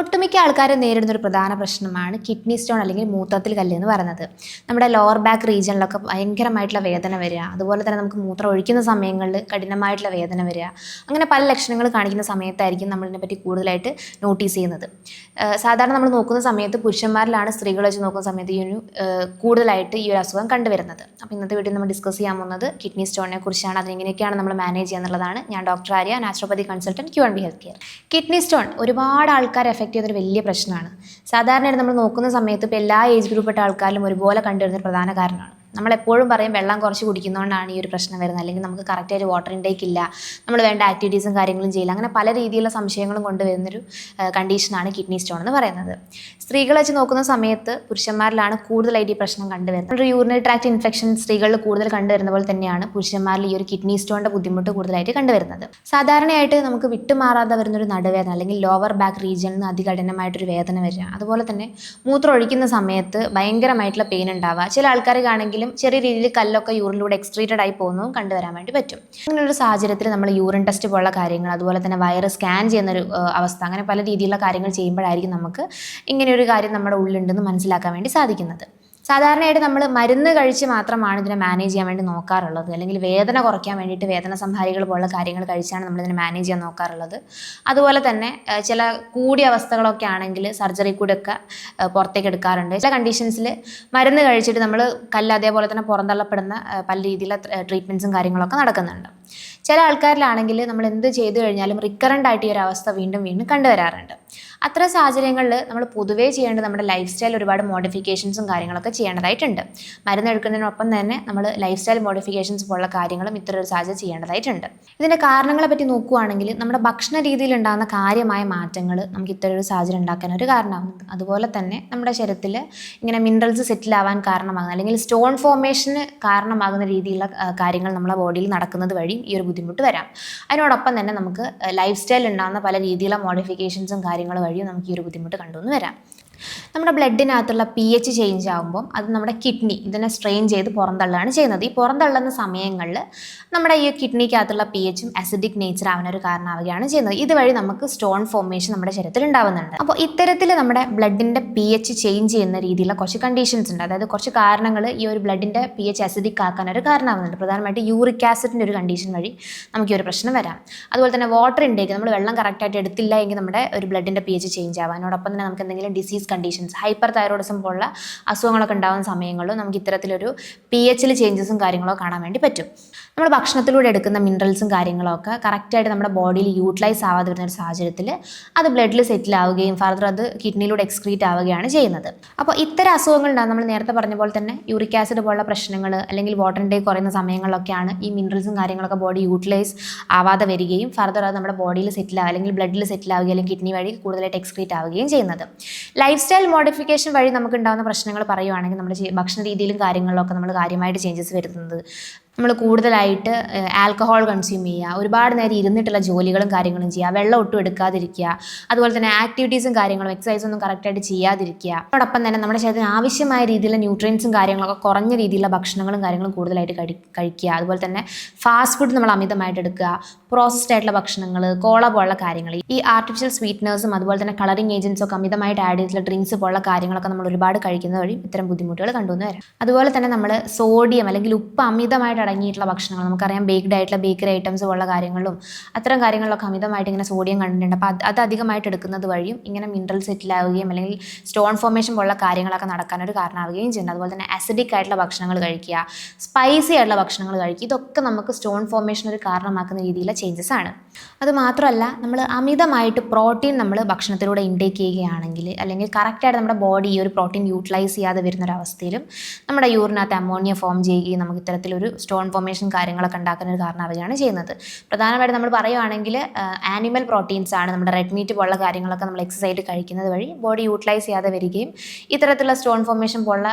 ഒട്ടുമിക്ക ആൾക്കാരും നേരിടുന്ന ഒരു പ്രധാന പ്രശ്നമാണ് കിഡ്നി സ്റ്റോൺ അല്ലെങ്കിൽ മൂത്രത്തിൽ കല്ല് എന്ന് പറയുന്നത്. നമ്മുടെ ലോവർ ബാക്ക് റീജിയനിലൊക്കെ ഭയങ്കരമായിട്ടുള്ള വേദന വരിക. അതുപോലെ തന്നെ നമുക്ക് മൂത്രം ഒഴിക്കുന്ന സമയങ്ങളിൽ കഠിനമായിട്ടുള്ള വേദന വരിക. അങ്ങനെ പല ലക്ഷണങ്ങൾ കാണിക്കുന്ന സമയത്തായിരിക്കും നമ്മളിതിനെ പറ്റി കൂടുതലായിട്ട് നോട്ടീസ് ചെയ്യുന്നത്. സാധാരണ നമ്മൾ നോക്കുന്ന സമയത്ത് പുരുഷന്മാരിലാണ് സ്ത്രീകൾ വെച്ച് നോക്കുന്ന സമയത്ത് ഈ ഒരു കൂടുതലായിട്ട് ഈ ഒരു അസുഖം കണ്ടുവരുന്നത്. അപ്പോൾ ഇന്നത്തെ വീട്ടിൽ നമ്മൾ ഡിസ്കസ് ചെയ്യാൻ പോകുന്നത് കിഡ്നി സ്റ്റോണിനെ കുറിച്ചാണ്. അതിനെങ്ങനെയൊക്കെയാണ് നമ്മൾ മാനേജ് ചെയ്യുക എന്നുള്ളതാണ്. ഞാൻ doctor Arya naturopathy consultant Q and B health care kidney stone ഒരുപാട് ആൾക്കാർ എഫക്റ്റ് ചെയ്യുന്ന ഒരു വലിയ പ്രശ്നമാണ്. സാധാരണയായിട്ട് നമ്മൾ നോക്കുന്ന സമയത്ത് ഇപ്പോൾ എല്ലാ ഏജ് ഗ്രൂപ്പിട്ട ആൾക്കാരിലും ഒരുപോലെ കണ്ടുവരുന്ന ഒരു പ്രധാന കാരണമാണ്. നമ്മൾ എപ്പോഴും പറയും വെള്ളം കുറച്ച് കുടിക്കുന്നതുകൊണ്ടാണ് ഈ ഒരു പ്രശ്നം വരുന്നത്. അല്ലെങ്കിൽ നമുക്ക് കറക്റ്റായിട്ട് വാട്ടർ ഇൻടേക്ക് ഇല്ല. നമ്മൾ വേണ്ട ആക്ടിവിറ്റീസും കാര്യങ്ങളും ചെയ്യില്ല. അങ്ങനെ പല രീതിയിലുള്ള സംശയങ്ങളും കൊണ്ടുവരുന്നൊരു കണ്ടീഷനാണ് കിഡ്നി സ്റ്റോൺ എന്ന് പറയുന്നത്. സ്ത്രീകളെ വെച്ച് നോക്കുന്ന സമയത്ത് പുരുഷന്മാരിലാണ് കൂടുതലായിട്ട് ഈ പ്രശ്നം കണ്ടുവരുന്നത്. ഒരു യൂറിനറി ട്രാക്ട് ഇൻഫെക്ഷൻ സ്ത്രീകളിൽ കൂടുതൽ കണ്ടുവരുന്ന പോലെ തന്നെയാണ് പുരുഷന്മാരിൽ ഈ ഒരു കിഡ്നി സ്റ്റോണിന്റെ ബുദ്ധിമുട്ട് കൂടുതലായിട്ട് കണ്ടുവരുന്നത്. സാധാരണയായിട്ട് നമുക്ക് വിട്ടുമാറാതെ വരുന്നൊരു നടുവേദന അല്ലെങ്കിൽ ലോവർ ബാക്ക് റീജിയനിൽ നിന്ന് അതികഠിനമായിട്ടൊരു വേദന വരിക. അതുപോലെ തന്നെ മൂത്രം ഒഴിക്കുന്ന സമയത്ത് ഭയങ്കരമായിട്ടുള്ള പെയിൻ ഉണ്ടാവുക. ചില ആൾക്കാർക്കാണെങ്കിലും ചെറിയ രീതിയിൽ കല്ലൊക്കെ യൂറിനിലൂടെ എക്സ്ട്രീറ്റഡ് ആയി പോകുന്നതും കണ്ടുവരാൻ വേണ്ടി പറ്റും. അങ്ങനെയൊരു സാഹചര്യത്തിൽ നമ്മൾ യൂറിൻ ടെസ്റ്റ് പോലുള്ള കാര്യങ്ങൾ അതുപോലെ തന്നെ വയറ് സ്കാൻ ചെയ്യുന്നൊരു അവസ്ഥ അങ്ങനെ പല രീതിയിലുള്ള കാര്യങ്ങൾ ചെയ്യുമ്പോഴായിരിക്കും നമുക്ക് ഇങ്ങനെയൊരു കാര്യം നമ്മുടെ ഉള്ളിലുണ്ടെന്ന് മനസ്സിലാക്കാൻ വേണ്ടി സാധിക്കുന്നത്. സാധാരണയായിട്ട് നമ്മൾ മരുന്ന് കഴിച്ച് മാത്രമാണ് ഇതിനെ മാനേജ് ചെയ്യാൻ വേണ്ടി നോക്കാറുള്ളത്. അല്ലെങ്കിൽ വേദന കുറയ്ക്കാൻ വേണ്ടിയിട്ട് വേദന സംഹാരികൾ പോലുള്ള കാര്യങ്ങൾ കഴിച്ചാണ് നമ്മൾ ഇതിനെ മാനേജ് ചെയ്യാൻ നോക്കാറുള്ളത്. അതുപോലെ തന്നെ ചില കൂടിയ അവസ്ഥകളൊക്കെ ആണെങ്കിൽ സർജറി കൂടെ ഒക്കെ പുറത്തേക്ക് എടുക്കാറുണ്ട്. ചില കണ്ടീഷൻസിൽ മരുന്ന് കഴിച്ചിട്ട് നമ്മൾ കല്ല് അതേപോലെ തന്നെ പുറന്തള്ളപ്പെടുന്ന പല രീതിയിലുള്ള ട്രീറ്റ്മെന്റ്സും കാര്യങ്ങളൊക്കെ നടക്കുന്നുണ്ട്. ചില ആൾക്കാരിലാണെങ്കിൽ നമ്മൾ എന്ത് ചെയ്തു കഴിഞ്ഞാലും റിക്കറന്റ് ആയിട്ട് ഈ ഒരു അവസ്ഥ വീണ്ടും വീണ്ടും കണ്ടുവരാറുണ്ട്. അത്തരം സാഹചര്യങ്ങളിൽ നമ്മൾ പൊതുവേ ചെയ്യേണ്ടത് നമ്മുടെ ലൈഫ് സ്റ്റൈൽ ഒരുപാട് മോഡിഫിക്കേഷൻസും കാര്യങ്ങളൊക്കെ ചെയ്യേണ്ടതായിട്ടുണ്ട്. മരുന്ന് എടുക്കുന്നതിനൊപ്പം തന്നെ നമ്മൾ ലൈഫ് സ്റ്റൈൽ മോഡിഫിക്കേഷൻസ് പോലുള്ള കാര്യങ്ങളും ഇത്തരം ഒരു സാഹചര്യം ചെയ്യേണ്ടതായിട്ടുണ്ട്. ഇതിന്റെ കാരണങ്ങളെ പറ്റി നോക്കുകയാണെങ്കിൽ നമ്മുടെ ഭക്ഷണ രീതിയിൽ ഉണ്ടാകുന്ന കാര്യമായ മാറ്റങ്ങൾ നമുക്ക് ഇത്തരം ഒരു സാഹചര്യം ഉണ്ടാക്കാൻ ഒരു കാരണമാകുന്നത് അതുപോലെ തന്നെ നമ്മുടെ ശരീരത്തിൽ ഇങ്ങനെ മിനറൽസ് സെറ്റിൽ ആവാൻ കാരണമാകുന്ന. അല്ലെങ്കിൽ സ്റ്റോൺ ഫോർമേഷന് കാരണമാകുന്ന രീതിയിലുള്ള കാര്യങ്ങൾ നമ്മുടെ ബോഡിയിൽ നടക്കുന്നത് വഴിയും ഈ ഒരു ബുദ്ധിമുട്ട് വരാം. അതിനോടൊപ്പം തന്നെ നമുക്ക് ലൈഫ് സ്റ്റൈൽ ഉണ്ടാകുന്ന പല രീതിയിലുള്ള മോഡിഫിക്കേഷൻസും കാര്യങ്ങൾ വഴിയും നമുക്ക് ഈ ഒരു ബുദ്ധിമുട്ട് കണ്ടുവന്ന് വരാം. നമ്മുടെ ബ്ലഡിനകത്തുള്ള പി എച്ച് ചേഞ്ച് ആകുമ്പം അത് നമ്മുടെ കിഡ്നി ഇതിനെ സ്ട്രെയിൻ ചെയ്ത് പുറന്തള്ളുകയാണ് ചെയ്യുന്നത്. ഈ പുറന്തള്ളുന്ന സമയങ്ങളിൽ നമ്മുടെ ഈ കിഡ്നിക്കകത്തുള്ള പി എച്ചും അസിഡിക് നേച്ചർ ആവുന്ന ഒരു കാരണമാവുകയാണ് ചെയ്യുന്നത്. ഇതുവഴി നമുക്ക് സ്റ്റോൺ ഫോർമേഷൻ നമ്മുടെ ശരീരത്തിൽ ഉണ്ടാവുന്നുണ്ട്. അപ്പോൾ ഇത്തരത്തിൽ നമ്മുടെ ബ്ലഡിന്റെ പി എച്ച് ചേഞ്ച് ചെയ്യുന്ന രീതിയിലുള്ള കുറച്ച് കണ്ടീഷൻസ് ഉണ്ട്. അതായത് കുറച്ച് കാരണങ്ങൾ ഈ ഒരു ബ്ലഡിന്റെ പി എച്ച് അസിഡിക് ആക്കാൻ ഒരു കാരണമാവുന്നുണ്ട്. പ്രധാനമായിട്ട് യൂറിക് ആസിഡിന്റെ ഒരു കണ്ടീഷൻ വഴി നമുക്ക് ഈ ഒരു പ്രശ്നം വരാം. അതുപോലെ തന്നെ വാട്ടർ ഇൻടേക്ക് നമ്മൾ വെള്ളം കറക്റ്റായിട്ട് എടുത്തില്ല എങ്കിൽ നമ്മുടെ ഒരു ബ്ലഡിന്റെ പി എച്ച് ചേഞ്ച് ആവാനോടൊപ്പം തന്നെ നമുക്ക് എന്തെങ്കിലും ഡിസീസ് കണ്ടീഷൻസ് ഹൈപ്പർ തൈറോയിഡിസം പോലുള്ള അസുഖങ്ങളൊക്കെ ഉണ്ടാകുന്ന സമയങ്ങളിൽ നമുക്ക് ഇത്തരത്തിലൊരു പി എച്ചിൽ ചേഞ്ചസും കാര്യങ്ങളോ കാണാൻ വേണ്ടി പറ്റും. നമ്മൾ ഭക്ഷണത്തിലൂടെ എടുക്കുന്ന മിനറൽസും കാര്യങ്ങളൊക്കെ കറക്റ്റായിട്ട് നമ്മുടെ ബോഡിയിൽ യൂട്ടിലൈസ് ആവാതെ വരുന്ന ഒരു സാഹചര്യത്തിൽ അത് ബ്ലഡിൽ സെറ്റിൽ ആവുകയും ഫർദർ അത് കിഡ്നിയിലൂടെ എക്സ്ക്രീറ്റ് ആവുകയാണ് ചെയ്യുന്നത്. അപ്പോൾ ഇത്തരം അസുഖങ്ങൾ ഉണ്ടാകും നമ്മൾ നേരത്തെ പറഞ്ഞ പോലെ തന്നെ യൂറിക് ആസിഡ് പോലുള്ള പ്രശ്നങ്ങൾ അല്ലെങ്കിൽ വാട്ടർ ഇൻടേക്ക് കുറയുന്ന സമയങ്ങളിലൊക്കെയാണ് ഈ മിനറൽസും കാര്യങ്ങളൊക്കെ ബോഡി യൂട്ടിലൈസ് ആവാതെ വരികയും ഫർദർ അത് നമ്മുടെ ബോഡിയിൽ സെറ്റിൽ ആവുക അല്ലെങ്കിൽ ബ്ലഡിൽ സെറ്റിൽ ആവുകയും അല്ലെങ്കിൽ കിഡ്നി വഴി കൂടുതലായിട്ട് എക്സ്ക്രീറ്റ് ആവുകയും ചെയ്യുന്നത്. ലൈഫ് സ്റ്റൈൽ മോഡിഫിക്കേഷൻ വഴി നമുക്ക് ഉണ്ടാകുന്ന പ്രശ്നങ്ങൾ പറയുവാണെങ്കിൽ നമ്മുടെ ഭക്ഷണ രീതിയിലും കാര്യങ്ങളിലൊക്കെ നമ്മൾ കാര്യമായിട്ട് ചേഞ്ചസ് വരുത്തുന്നത്. നമ്മൾ കൂടുതലായിട്ട് ആൽക്കഹോൾ കൺസ്യൂം ചെയ്യുക. ഒരുപാട് നേരം ഇരുന്നിട്ടുള്ള ജോലികളും കാര്യങ്ങളും ചെയ്യുക. വെള്ളം ഒട്ടും എടുക്കാതിരിക്കുക. അതുപോലെ തന്നെ ആക്ടിവിറ്റീസും കാര്യങ്ങളും എക്സസൈസും ഒന്നും കറക്റ്റായിട്ട് ചെയ്യാതിരിക്കുക. അതോടൊപ്പം തന്നെ നമ്മുടെ ശരീരത്തിന് ആവശ്യമായ രീതിയിലുള്ള ന്യൂട്രിയൻസും കാര്യങ്ങളൊക്കെ കുറഞ്ഞ രീതിയിലുള്ള ഭക്ഷണങ്ങളും കാര്യങ്ങളും കൂടുതലായിട്ട് കഴി കഴിക്കുക. അതുപോലെ തന്നെ ഫാസ്റ്റ് ഫുഡ് നമ്മൾ അമിതമായിട്ട് എടുക്കുക. പ്രോസസ്ഡ് ആയിട്ടുള്ള ഭക്ഷണങ്ങൾ കോള പോലുള്ള കാര്യങ്ങൾ ഈ ആർട്ടിഫിഷ്യൽ സ്വീറ്റ്നേഴ്സും അതുപോലെ തന്നെ കളറിംഗ് ഏജൻസും ഒക്കെ അമിതമായിട്ട് ആഡ് ചെയ്തിട്ടുള്ള ഡ്രിങ്ക്സ് പോലുള്ള കാര്യങ്ങളൊക്കെ നമ്മൾ ഒരുപാട് കഴിക്കുന്നത് വഴി ഇത്തരം ബുദ്ധിമുട്ടുകൾ കണ്ടുവന്ന് വരാം അതുപോലെ തന്നെ നമ്മൾ സോഡിയം അല്ലെങ്കിൽ ഉപ്പ് അമിതമായിട്ട് അടങ്ങിയിട്ടുള്ള ഭക്ഷണങ്ങൾ. നമുക്കറിയാം ബേക്ക്ഡ് ആയിട്ടുള്ള ബേക്കറി ഐറ്റംസ് പോലുള്ള കാര്യങ്ങളും അത്തരം കാര്യങ്ങളൊക്കെ അമിതമായിട്ട് ഇങ്ങനെ സോഡിയം കണ്ടിട്ടുണ്ട്. അപ്പോൾ അത് അധികമായിട്ട് എടുക്കുന്നത് വഴിയും ഇങ്ങനെ മിനറൽ സെറ്റിൽ ആവുകയും അല്ലെങ്കിൽ സ്റ്റോൺ ഫോർമേഷൻ പോലുള്ള കാര്യങ്ങളൊക്കെ നടക്കാനൊരു കാരണമാവുകയും ചെയ്യുന്നത് അതുപോലെ തന്നെ അസിഡിക് ആയിട്ടുള്ള ഭക്ഷണങ്ങൾ കഴിക്കുക സ്പൈസി ആയിട്ടുള്ള ഭക്ഷണങ്ങൾ കഴിക്കുക ഇതൊക്കെ നമുക്ക് സ്റ്റോൺ ഫോർമേഷൻ ഒരു കാരണമാക്കുന്ന രീതിയിലുള്ള ചേഞ്ചസ് ആണ്. അത് മാത്രമല്ല നമ്മൾ അമിതമായിട്ട് പ്രോട്ടീൻ നമ്മൾ ഭക്ഷണത്തിലൂടെ ഇൻടേക്ക് ചെയ്യുകയാണെങ്കിൽ അല്ലെങ്കിൽ കറക്റ്റായിട്ട് നമ്മുടെ ബോഡി ഈ ഒരു പ്രോട്ടീൻ യൂട്ടിലൈസ് ചെയ്യാതെ വരുന്ന ഒരു അവസ്ഥയിലും നമ്മുടെ യൂറിനകത്ത് അമോണിയ ഫോം ചെയ്യുകയും നമുക്ക് ഇത്തരത്തിലൊരു സ്റ്റോൺ ഫോർമേഷൻ കാര്യങ്ങളൊക്കെ ഉണ്ടാക്കുന്ന ഒരു കാരണം അവരാണ് ചെയ്യുന്നത്. പ്രധാനമായിട്ട് നമ്മൾ പറയുവാണെങ്കിൽ ആനിമൽ പ്രോട്ടീൻസ് ആണ് നമ്മുടെ റെഡ് മീറ്റ് പോലുള്ള കാര്യങ്ങളൊക്കെ നമ്മൾ എക്സസൈസ് കഴിക്കുന്നത് വഴി ബോഡി യൂട്ടിലൈസ് ചെയ്യാതെ വരികയും ഇത്തരത്തിലുള്ള സ്റ്റോൺ ഫോർമേഷൻ പോലുള്ള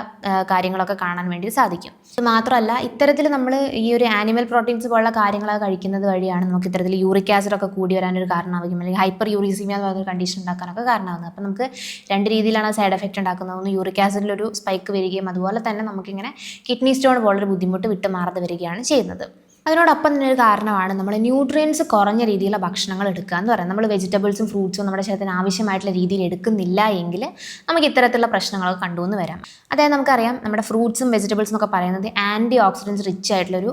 കാര്യങ്ങളൊക്കെ കാണാൻ വേണ്ടി സാധിക്കും. മാത്രമല്ല ഇത്തരത്തിൽ നമ്മൾ ഈ ഒരു ആനിമൽ പ്രോട്ടീൻസ് പോലുള്ള കാര്യങ്ങളൊക്കെ കഴിക്കുന്നത് വഴിയാണ് നമുക്ക് ഇത്തരത്തിൽ യൂറിക് ആസിഡ് ഒക്കെ കൂടി വരാനൊരു കാരണമാകും അല്ലെങ്കിൽ ഹൈപ്പർ യൂറിസീമിയ എന്ന് പറയുന്ന കണ്ടീഷൻ ഉണ്ടാക്കാനൊക്കെ കാരണമാകുന്നത് അപ്പോൾ നമുക്ക് രണ്ട് രീതിയിലാണ് സൈഡ് എഫക്റ്റ് ഉണ്ടാക്കുന്നത്. ഒന്ന് യൂറിക് ആസിഡിലൊരു സ്പൈക്ക് വരികയും അതുപോലെ തന്നെ നമുക്കിങ്ങനെ കിഡ്നി സ്റ്റോൺ പോലൊരു ബുദ്ധിമുട്ട് വിട്ടുമാറാതെ വരികയാണ് ചെയ്യുന്നത്. അതിനോടൊപ്പം തന്നെ ഒരു കാരണമാണ് നമ്മൾ ന്യൂട്രിയൻസ് കുറഞ്ഞ രീതിയിലുള്ള ഭക്ഷണങ്ങൾ എടുക്കുക എന്ന് പറയുന്നത്. നമ്മൾ വെജിറ്റബിൾസും ഫ്രൂട്ട്സും നമ്മുടെ ശരീരത്തിന് ആവശ്യമായിട്ടുള്ള രീതിയിൽ എടുക്കുന്നില്ല എങ്കിൽ നമുക്ക് ഇത്തരത്തിലുള്ള പ്രശ്നങ്ങളൊക്കെ കണ്ടുവന്ന് വരാം. അതായത് നമുക്കറിയാം നമ്മുടെ ഫ്രൂട്ട്സും വെജിറ്റബിൾസും ഒക്കെ പറയുന്നത് ആന്റി ഓക്സിഡൻസ് റിച്ച് ആയിട്ടുള്ളൊരു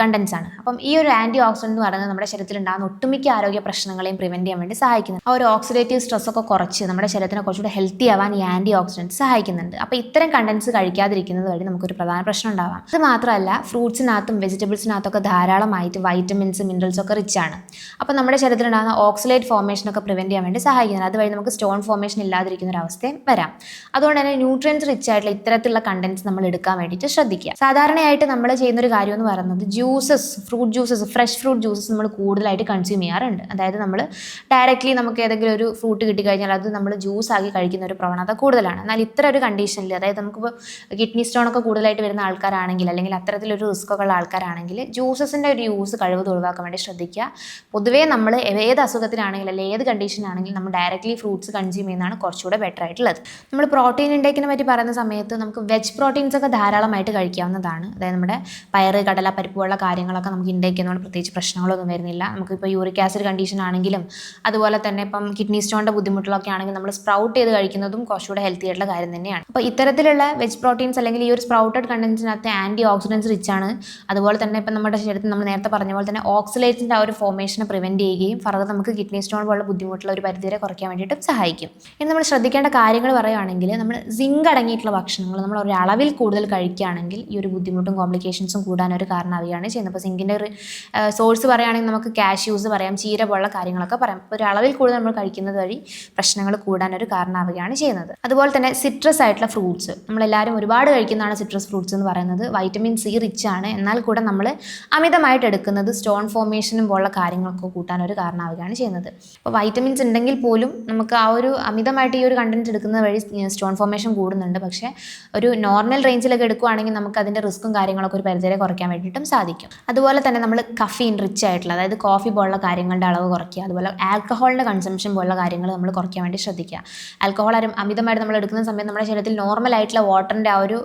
കണ്ടൻസ് ആണ്. അപ്പം ഈ ഒരു ആന്റി ഓക്സിഡന്റ് എന്ന് പറയുന്നത് നമ്മുടെ ശരീരത്തിൽ ഉണ്ടാകുന്ന ഒട്ടുമിക്ക ആരോഗ്യ പ്രശ്നങ്ങളെയും പ്രിവെന്റ് ചെയ്യാൻ വേണ്ടി സഹായിക്കുന്നു. ആ ഒരു ഓക്സിഡേറ്റീവ് സ്ട്രെസ് ഒക്കെ കുറച്ച് നമ്മുടെ ശരീരത്തിനെ കുറച്ചുകൂടി ഹെൽത്തി ആവാൻ ഈ ആന്റി ഓക്സിഡന്റ് സഹായിക്കുന്നുണ്ട്. അപ്പോൾ ഇത്തരം കണ്ടൻസ് കഴിക്കാതിരിക്കുന്നത് വഴി നമുക്കൊരു പ്രധാന പ്രശ്നം ഉണ്ടാവാം. അത് മാത്രമല്ല ഫ്രൂട്ട്സിനകത്തും വെജിറ്റബിൾസിനകത്തൊക്കെ ധാരാളമായിട്ട് വൈറ്റമിൻസ് മിനറൽസ് ഒക്കെ റിച്ച് ആണ്. അപ്പോൾ നമ്മുടെ ശരീരത്തിൽ ഉണ്ടാകുന്ന ഓക്സിലേറ്റ് ഫോർമേഷനൊക്കെ പ്രിവെന്റ് ചെയ്യാൻ വേണ്ടി സഹായിക്കുന്നത് അതുവഴി നമുക്ക് സ്റ്റോൺ ഫോർമേഷൻ ഇല്ലാതിരിക്കുന്ന ഒരു അവസ്ഥയും വരാം. അതുകൊണ്ട് തന്നെ ന്യൂട്രിയൻസ് റിച്ച് ആയിട്ടുള്ള ഇത്തരത്തിലുള്ള കണ്ടന്റ്സ് നമ്മൾ എടുക്കാൻ വേണ്ടിയിട്ട് ശ്രദ്ധിക്കുക. സാധാരണയായിട്ട് നമ്മൾ ചെയ്യുന്ന ഒരു കാര്യം എന്ന് പറയുന്നത് juices fruit juices fresh fruit juices നമ്മൾ കൂടുതലായിട്ട് കൺസ്യൂം ചെയ്യാറുണ്ട്. അതായത് നമ്മൾ ഡയറക്റ്റ്ലി നമുക്ക് ഏതെങ്കിലും ഒരു ഫ്രൂട്ട് കിട്ടിക്കഴിഞ്ഞാൽ അത് നമ്മൾ ജ്യൂസ് ആക്കി കഴിക്കുന്ന ഒരു പ്രവണത കൂടുതലാണ്. എന്നാൽ ഇത്ര ഒരു കണ്ടീഷനിൽ അതായത് നമുക്കിപ്പോൾ കിഡ്നി സ്റ്റോൺ ഒക്കെ കൂടുതലായിട്ട് വരുന്ന ആൾക്കാരാണെങ്കിൽ അല്ലെങ്കിൽ അത്തരത്തിലൊരു റിസ്ക് ഉള്ള ആൾക്കാരാണെങ്കിൽ ജ്യൂസസിന്റെ ഒരു യൂസ് കഴിവ് ഒഴിവാക്കാൻ വേണ്ടി ശ്രദ്ധിക്കുക. പൊതുവേ നമ്മൾ ഏത് അസുഖത്തിനാണെങ്കിലും അല്ലെങ്കിൽ ഏത് കണ്ടീഷനാണെങ്കിലും നമ്മൾ ഡയറക്റ്റ്ലി ഫ്രൂട്ട്സ് കൺസ്യൂം ചെയ്യുന്നതാണ് കുറച്ചുകൂടെ ബെറ്റർ ആയിട്ടുള്ളത്. നമ്മൾ പ്രോട്ടീൻ ഇൻടേക്കിനെ പറ്റി പറയുന്ന സമയത്ത് നമുക്ക് വെജ് പ്രോട്ടീൻസ് ഒക്കെ ധാരാളമായിട്ട് കഴിക്കാവുന്നതാണ്. അതായത് നമ്മുടെ പയറ് കടല പരിപ്പ് പോലുള്ള കാര്യങ്ങളൊക്കെ നമുക്ക് ഇൻടേക്ക് ചെയ്യുന്നതുകൊണ്ട് പ്രത്യേകിച്ച് പ്രശ്നങ്ങളൊന്നും വരുന്നില്ല. നമുക്കിപ്പോൾ യൂറിക് ആസിഡ് കണ്ടീഷൻ ആണെങ്കിലും അതുപോലെ തന്നെ ഇപ്പം കിഡ്നി സ്റ്റോണിന്റെ ബുദ്ധിമുട്ടുകളൊക്കെ ആണെങ്കിൽ നമ്മൾ സ്പ്രൗട്ട് ചെയ്ത് കഴിക്കുന്നതും കുറച്ചുകൂടെ ഹെൽത്തി ആയിട്ടുള്ള കാര്യം തന്നെയാണ്. അപ്പോൾ ഇത്തരത്തിലുള്ള വെജ് പ്രോട്ടീൻസ് അല്ലെങ്കിൽ ഈ ഒരു സ്പ്രൗട്ടഡ് കണ്ടൻസിനകത്ത് ആന്റി ഓക്സിഡൻസ് റിച്ച് ആണ്. അതുപോലെ തന്നെ ഇപ്പം നമ്മുടെ ശരീരത്തിൽ നമ്മൾ നേരത്തെ പറഞ്ഞ പോലെ തന്നെ ഓക്സിലേറ്റിന്റെ ആ ഒരു ഫോർമേഷനെ പ്രിവെന്റ് ചെയ്യുകയും ഫർദർ നമുക്ക് കിഡ്നി സ്റ്റോൺ പോലുള്ള ബുദ്ധിമുട്ടുള്ള ഒരു പരിധിവരെ കുറയ്ക്കാൻ വേണ്ടിയിട്ടും സഹായിക്കും. ഇനി നമ്മൾ ശ്രദ്ധിക്കേണ്ട കാര്യങ്ങൾ പറയുകയാണെങ്കിൽ നമ്മൾ സിങ്ക് അടങ്ങിയിട്ടുള്ള ഭക്ഷണങ്ങൾ നമ്മൾ ഒരളവിൽ കൂടുതൽ കഴിക്കുകയാണെങ്കിൽ ഈ ഒരു ബുദ്ധിമുട്ടും കോംപ്ലിക്കേഷൻസും കൂടാനൊരു കാരണമാവുകയാണ് ചെയ്യുന്നത്. അപ്പോൾ സിങ്കിന്റെ ഒരു സോഴ്സ് പറയുകയാണെങ്കിൽ നമുക്ക് കാഷ്യൂസ് പറയാം ചീര പോലുള്ള കാര്യങ്ങളൊക്കെ പറയാം. അപ്പോൾ ഒരു അളവിൽ കൂടുതൽ നമ്മൾ കഴിക്കുന്നത് വഴി പ്രശ്നങ്ങൾ കൂടാനൊരു കാരണമാവുകയാണ് ചെയ്യുന്നത്. അതുപോലെ തന്നെ സിട്രസ് ആയിട്ടുള്ള ഫ്രൂട്ട്സ് നമ്മളെല്ലാവരും ഒരുപാട് കഴിക്കുന്നതാണ് സിട്രസ് ഫ്രൂട്ട്സ് എന്ന് പറയുന്നത്. വൈറ്റമിൻ സി റിച്ച് ആണ്. എന്നാൽ കൂടെ നമ്മൾ അമിതമായിട്ട് എടുക്കുന്നത് സ്റ്റോൺ ഫോർമേഷനും പോലുള്ള കാര്യങ്ങളൊക്കെ കൂട്ടാനൊരു കാരണമാവുകയാണ് ചെയ്യുന്നത്. അപ്പോൾ വൈറ്റമിൻസ് ഉണ്ടെങ്കിൽ പോലും നമുക്ക് ആ ഒരു അമിതമായിട്ട് ഈ ഒരു കണ്ടന്റ് എടുക്കുന്നത് വഴി സ്റ്റോൺ ഫോർമേഷൻ കൂടുന്നുണ്ട്. പക്ഷേ ഒരു നോർമൽ റേഞ്ചിലൊക്കെ എടുക്കുകയാണെങ്കിൽ നമുക്ക് അതിന്റെ റിസ്ക്കും കാര്യങ്ങളൊക്കെ ഒരു പരിധിവരെ കുറയ്ക്കാൻ വേണ്ടിയിട്ടും സാധിക്കും. അതുപോലെ തന്നെ നമ്മൾ കഫീൻ റിച്ച് ആയിട്ടുള്ള അതായത് കോഫി പോലുള്ള കാര്യങ്ങളുടെ അളവ് കുറയ്ക്കുക അതുപോലെ ആൽക്കഹോളിന്റെ കൺസംഷൻ പോലുള്ള കാര്യങ്ങൾ നമ്മൾ കുറയ്ക്കാൻ വേണ്ടി ശ്രദ്ധിക്കുക. ആൽക്കഹോൾ അമിതമായിട്ട് നമ്മൾ എടുക്കുന്ന സമയത്ത് നമ്മുടെ ശരീരത്തിൽ നോർമൽ ആയിട്ടുള്ള വാട്ടറിന്റെ ആ ഒരു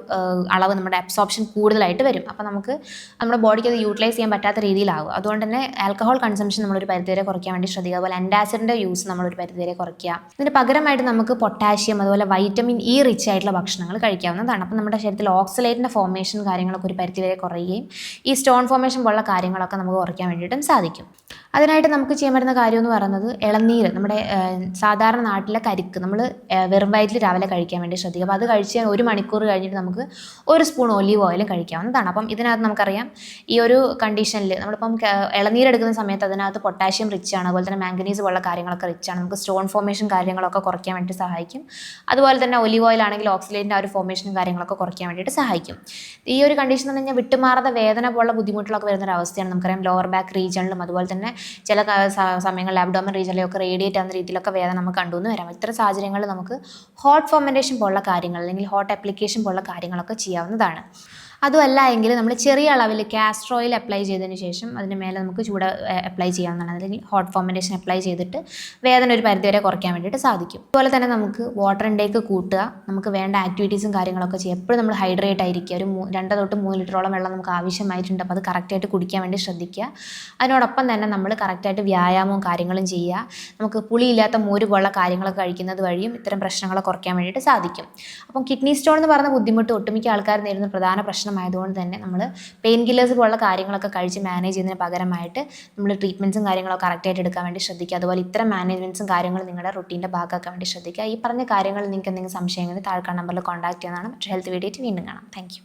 അളവ് നമ്മുടെ അബ്സോപ്ഷൻ കൂടുതലായിട്ട് വരും. അപ്പോൾ നമുക്ക് നമ്മുടെ ബോഡിക്ക് അത് യൂട്ടിലൈസ് ചെയ്യാൻ പറ്റാത്ത രീതിയിലാകും. അതുകൊണ്ട് തന്നെ ആൽക്കഹോൾ കൺസംഷൻ നമ്മളൊരു പരിധിവരെ കുറയ്ക്കാൻ വേണ്ടി ശ്രദ്ധിക്കുക. അതുപോലെ അൻഡാസിഡിന്റെ യൂസ് നമ്മളൊരു പരിധിവരെ കുറയ്ക്കുക. ഇതിന് പകരമായിട്ട് നമുക്ക് പൊട്ടാഷ്യം അതുപോലെ വൈറ്റമിൻ ഇ റിച്ച് ആയിട്ടുള്ള ഭക്ഷണങ്ങൾ കഴിക്കാവുന്നതാണ്. അപ്പം നമ്മുടെ ശരീരത്തിൽ ഓക്സലേറ്റിന്റെ ഫോർമേഷൻ കാര്യങ്ങളൊക്കെ ഒരു പരിധിവരെ കുറയുകയും ഈ സ്റ്റോൺ ഫോർമേഷൻ പോലുള്ള കാര്യങ്ങളൊക്കെ നമുക്ക് കുറയ്ക്കാൻ വേണ്ടിയിട്ടും സാധിക്കും. അതിനായിട്ട് നമുക്ക് ചെയ്യാൻ പറ്റുന്ന കാര്യം എന്ന് പറയുന്നത് ഇളനീര്. നമ്മുടെ സാധാരണ നാട്ടിലെ കരിക്ക്. നമ്മൾ വെറും വയറ്റിൽ രാവിലെ കഴിക്കാൻ വേണ്ടി ശ്രദ്ധിക്കുക അപ്പോൾ അത് കഴിച്ച് ഒരു മണിക്കൂർ കഴിഞ്ഞിട്ട് നമുക്ക് ഒരു സ്പൂൺ ഒലീവ് ഓയിലും കഴിക്കാവുന്നതാണ് അപ്പം ഇതിനകത്ത് നമുക്കറിയാം ഈ ഒരു കണ്ടീഷനിൽ നമ്മളിപ്പം ഇളനീരെടുക്കുന്ന സമയത്ത് അതിനകത്ത് പൊട്ടാഷ്യം റിച്ച് ആണ്. അതുപോലെ തന്നെ മാംഗനീസ് പോലുള്ള കാര്യങ്ങളൊക്കെ റിച്ച് ആണ്. നമുക്ക് സ്റ്റോൺ ഫോർമേഷൻ കാര്യങ്ങളൊക്കെ കുറയ്ക്കാൻ വേണ്ടി സഹായിക്കും. അതുപോലെ തന്നെ ഒലീവ് ഓയിൽ ആണെങ്കിൽ ഓക്സിലേറ്റിന്റെ ആ ഒരു ഫോർമേഷനും കാര്യങ്ങളൊക്കെ കുറയ്ക്കാൻ വേണ്ടിയിട്ട് സഹായിക്കും. ഈ ഒരു കണ്ടീഷൻ എന്ന് പറഞ്ഞാൽ വിട്ടുമാറാത്ത വേദന പോലുള്ള ബുദ്ധിമുട്ടുകളൊക്കെ വരുന്ന ഒരു അവസ്ഥയാണ്. നമുക്കറിയാം ലോവർ ബാക്ക് റീജിയണിലും അതുപോലെ തന്നെ ചില സമയങ്ങളിൽ അബ്ഡോമൻ റീജിയനിലൊക്കെ റേഡിയേറ്റ് ആവുന്ന രീതിയിലൊക്കെ വേദന നമുക്ക് കണ്ടുവന്ന് വരാം. ഇത്തരം സാഹചര്യങ്ങളിൽ നമുക്ക് ഹോട്ട് ഫോമെന്റേഷൻ പോലുള്ള കാര്യങ്ങൾ അല്ലെങ്കിൽ ഹോട്ട് അപ്ലിക്കേഷൻ പോലുള്ള കാര്യങ്ങളൊക്കെ ചെയ്യാവുന്നതാണ്. അതുമല്ല എങ്കിൽ നമ്മൾ ചെറിയ അളവിൽ കാസ്റ്റർ ഓയിൽ അപ്ലൈ ചെയ്തതിന് ശേഷം അതിന് മേലെ നമുക്ക് ചൂട് അപ്ലൈ ചെയ്യാവുന്നതാണ്. അല്ലെങ്കിൽ ഹോട്ട് ഫോമന്റേഷൻ അപ്ലൈ ചെയ്തിട്ട് വേദന ഒരു പരിധിവരെ കുറയ്ക്കാൻ വേണ്ടിയിട്ട് സാധിക്കും. അതുപോലെ തന്നെ നമുക്ക് വാട്ടർ ഇൻടേക്ക് കൂട്ടുക. നമുക്ക് വേണ്ട ആക്ടിവിറ്റീസും കാര്യങ്ങളൊക്കെ ചെയ്യുക എപ്പോഴും നമ്മൾ ഹൈഡ്രേറ്റ് ആയിരിക്കുക. ഒരു രണ്ട് തൊട്ട് മൂന്ന് ലിറ്ററോളം വെള്ളം നമുക്ക് ആവശ്യമായിട്ടുണ്ട്. അപ്പോൾ അത് കറക്റ്റായിട്ട് കുടിക്കാൻ വേണ്ടി ശ്രദ്ധിക്കുക. അതിനോടൊപ്പം തന്നെ നമ്മൾ കറക്റ്റായിട്ട് വ്യായാമവും കാര്യങ്ങളും ചെയ്യുക. നമുക്ക് പുളിയില്ലാത്ത മോര് പോലുള്ള കാര്യങ്ങളൊക്കെ കഴിക്കുന്നത് വഴിയും ഇത്തരം പ്രശ്നങ്ങളെ കുറയ്ക്കാൻ വേണ്ടിയിട്ട് സാധിക്കും. അപ്പം കിഡ്നി സ്റ്റോൺ എന്ന് പറഞ്ഞ ബുദ്ധിമുട്ട് ഒട്ടുമിക്ക ആൾക്കാർ നേരിടുന്ന പ്രധാന പ്രശ്നം പ്രശ്നമായതുകൊണ്ട് തന്നെ നമ്മൾ പെയിൻ കില്ലേഴ്സ് പോലുള്ള കാര്യങ്ങളൊക്കെ കഴിച്ച് മാനേജ് ചെയ്യുന്നതിന് പകരമായിട്ട് നമ്മൾ ട്രീറ്റ്മെന്റ്സും കാര്യങ്ങളൊക്കെ കറക്റ്റായിട്ട് എടുക്കാൻ വേണ്ടി ശ്രദ്ധിക്കുക. അതുപോലെ ഇത്ര മാനേജ്മെന്റ്സും കാര്യങ്ങളും നിങ്ങളുടെ റുട്ടീന്റെ ഭാഗമാക്കാൻ വേണ്ടി ശ്രദ്ധിക്കുക. ഈ പറഞ്ഞ കാര്യങ്ങൾ നിങ്ങൾക്ക് എന്തെങ്കിലും സംശയങ്ങൾ താഴ്ക്കാൻ നമ്പറിൽ കോൺടാക്ട് ചെയ്യുന്നതാണ്. മറ്റൊരു ഹെൽത്ത് വീഡിയോ വീണ്ടും കാണാം. താങ്ക്